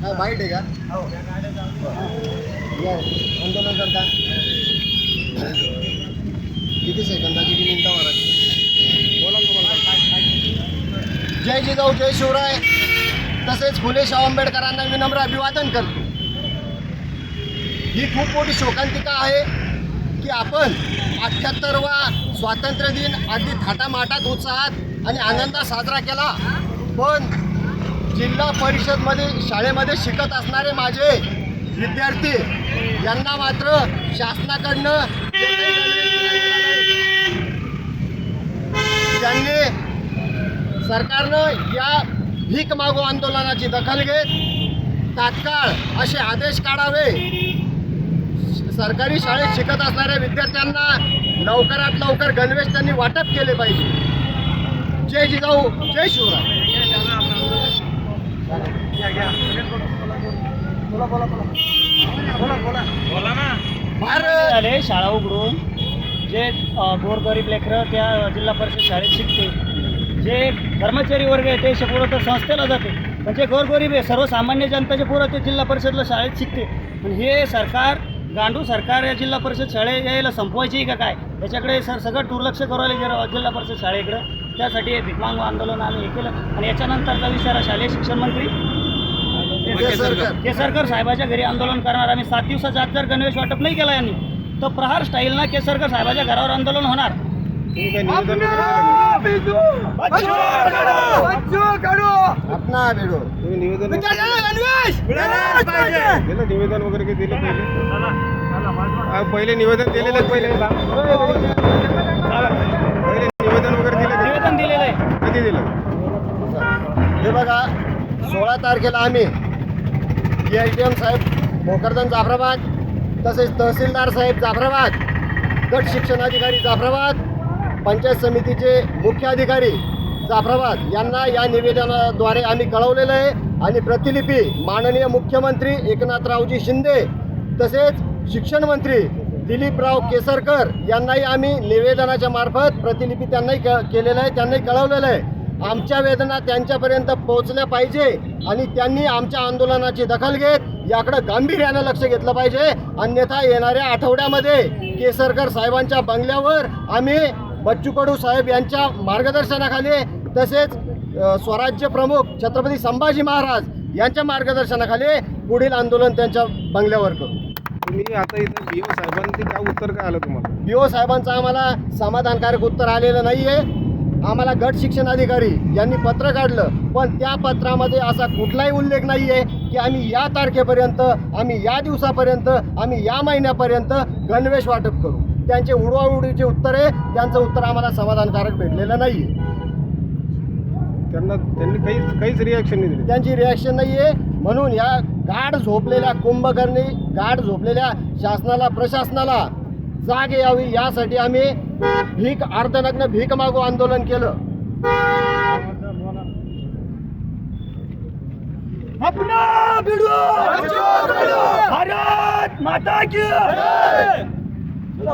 माहीत आहे का? हो. या आंदोलन करता. किती सेकंदाची किती मिनटं मारायची बोला ना तुम्हाला. जय जिजाऊ जय शिवराय. तसेच फुले शाह आंबेडकरांना विनम्र अभिवादन करतो. ही खूप मोठी शोकांतिका आहे की आपण अठ्ठ्याहत्तरवा स्वातंत्र्य दिन अगदी थाटामाटात उत्साहात आणि आनंदात साजरा केला. पण जिल्हा परिषदमध्ये शाळेमध्ये शिकत असणारे माझे विद्यार्थी यांना मात्र शासनाकडनं त्यांनी सरकारनं या भीक मागो आंदोलनाची दखल घेत तात्काळ असे आदेश काढावे. सरकारी शाळेत शिकत असणाऱ्या विद्यार्थ्यांना लवकरात लवकर गणवेश त्यांनी वाटप केले पाहिजे. जय जिजाऊ जय शिवराय. भारत झाले शाळा उघडून जे गोरगरीब लेकरं त्या जिल्हा परिषद शाळेत शिकते जे कर्मचारी वर्ग आहे ते पोरं तर संस्थेला जाते. म्हणजे गोरगरीब आहे सर्वसामान्य जनताचे पोरं ते जिल्हा परिषदला शाळेत शिकते. पण हे सरकार गांडू सरकार या जिल्हा परिषद शाळे यायला संपवायची आहे का काय? याच्याकडे सर सगळं दुर्लक्ष करायला गेलं जिल्हा परिषद शाळेकडं. त्यासाठी हे भिकमांग आंदोलन आम्ही हे केलं. आणि याच्यानंतरचा विचार शालेय शिक्षण मंत्री केसरकर. केसरकर साहेबाच्या घरी आंदोलन करणार. आम्ही सात दिवसाच्या आत जर गणवेश वाटप नाही केला यांनी तर प्रहार स्टाईलना केसरकर साहेबाच्या घरावर आंदोलन होणार. अपना बेडो तुम्ही निवेदन वगैरे काही दिलं पहिले हा, निवेदन दिलेलं पहिले. पहिले निवेदन वगैरे दिलं का? निवेदन दिलेलं आहे कधी दिलं हे बघा सोळा तारखेला आम्ही एल टी एम साहेब भोकरदन जाफराबाद तसेच तहसीलदार साहेब जाफराबाद गट शिक्षणाधिकारी जाफराबाद पंचायत समितीचे मुख्य अधिकारी जाफराबाद यांना या निवेदनाद्वारे आम्ही कळवलेलं आहे. आणि प्रतिलिपी माननीय मुख्यमंत्री एकनाथरावजी शिंदे तसेच शिक्षण मंत्री दिलीपराव केसरकर यांनाही आम्ही निवेदनाच्या मार्फत प्रतिलिपी त्यांनाही क केलेलं आहे त्यांनाही कळवलेलं आहे. आमच्या वेदना त्यांच्यापर्यंत पोहोचल्या पाहिजे आणि त्यांनी आमच्या आंदोलनाची दखल घेत याकडं गांभीर्यानं लक्ष घेतलं पाहिजे. अन्यथा येणाऱ्या आठवड्यामध्ये केसरकर साहेबांच्या बंगल्यावर आम्ही बच्चू कडू साहेब यांच्या मार्गदर्शनाखाली तसेच स्वराज्य प्रमुख छत्रपती संभाजी महाराज यांच्या मार्गदर्शनाखाली पुढील आंदोलन त्यांच्या बंगल्यावर करू. तुम्ही आता इथं बी ओ साहेबांनी काय उत्तर काय आलं तुम्हाला? बी ओ साहेबांचं आम्हाला समाधानकारक उत्तर आलेलं नाही आहे आम्हाला गट शिक्षण अधिकारी यांनी पत्र काढलं पण त्या पत्रामध्ये असा कुठलाही उल्लेख नाही आहे की आम्ही या तारखेपर्यंत आम्ही या दिवसापर्यंत आम्ही या महिन्यापर्यंत गणवेश वाटप करू. त्यांचे उडवाउडीचे उत्तर आहे त्यांचं उत्तर आम्हाला समाधानकारक भेटलेलं नाही आहे त्यांना त्यांनी काहीच काहीच रिॲक्शन नाही दिली. त्यांची रिॲक्शन नाही आहे म्हणून या गाढ झोपलेल्या कुंभकर्णी गाढ झोपलेल्या शासनाला प्रशासनाला जाग यावी यासाठी आम्ही भीक अर्धनग्न भीक मागो आंदोलन केलं. अपना भिडो भारत माता की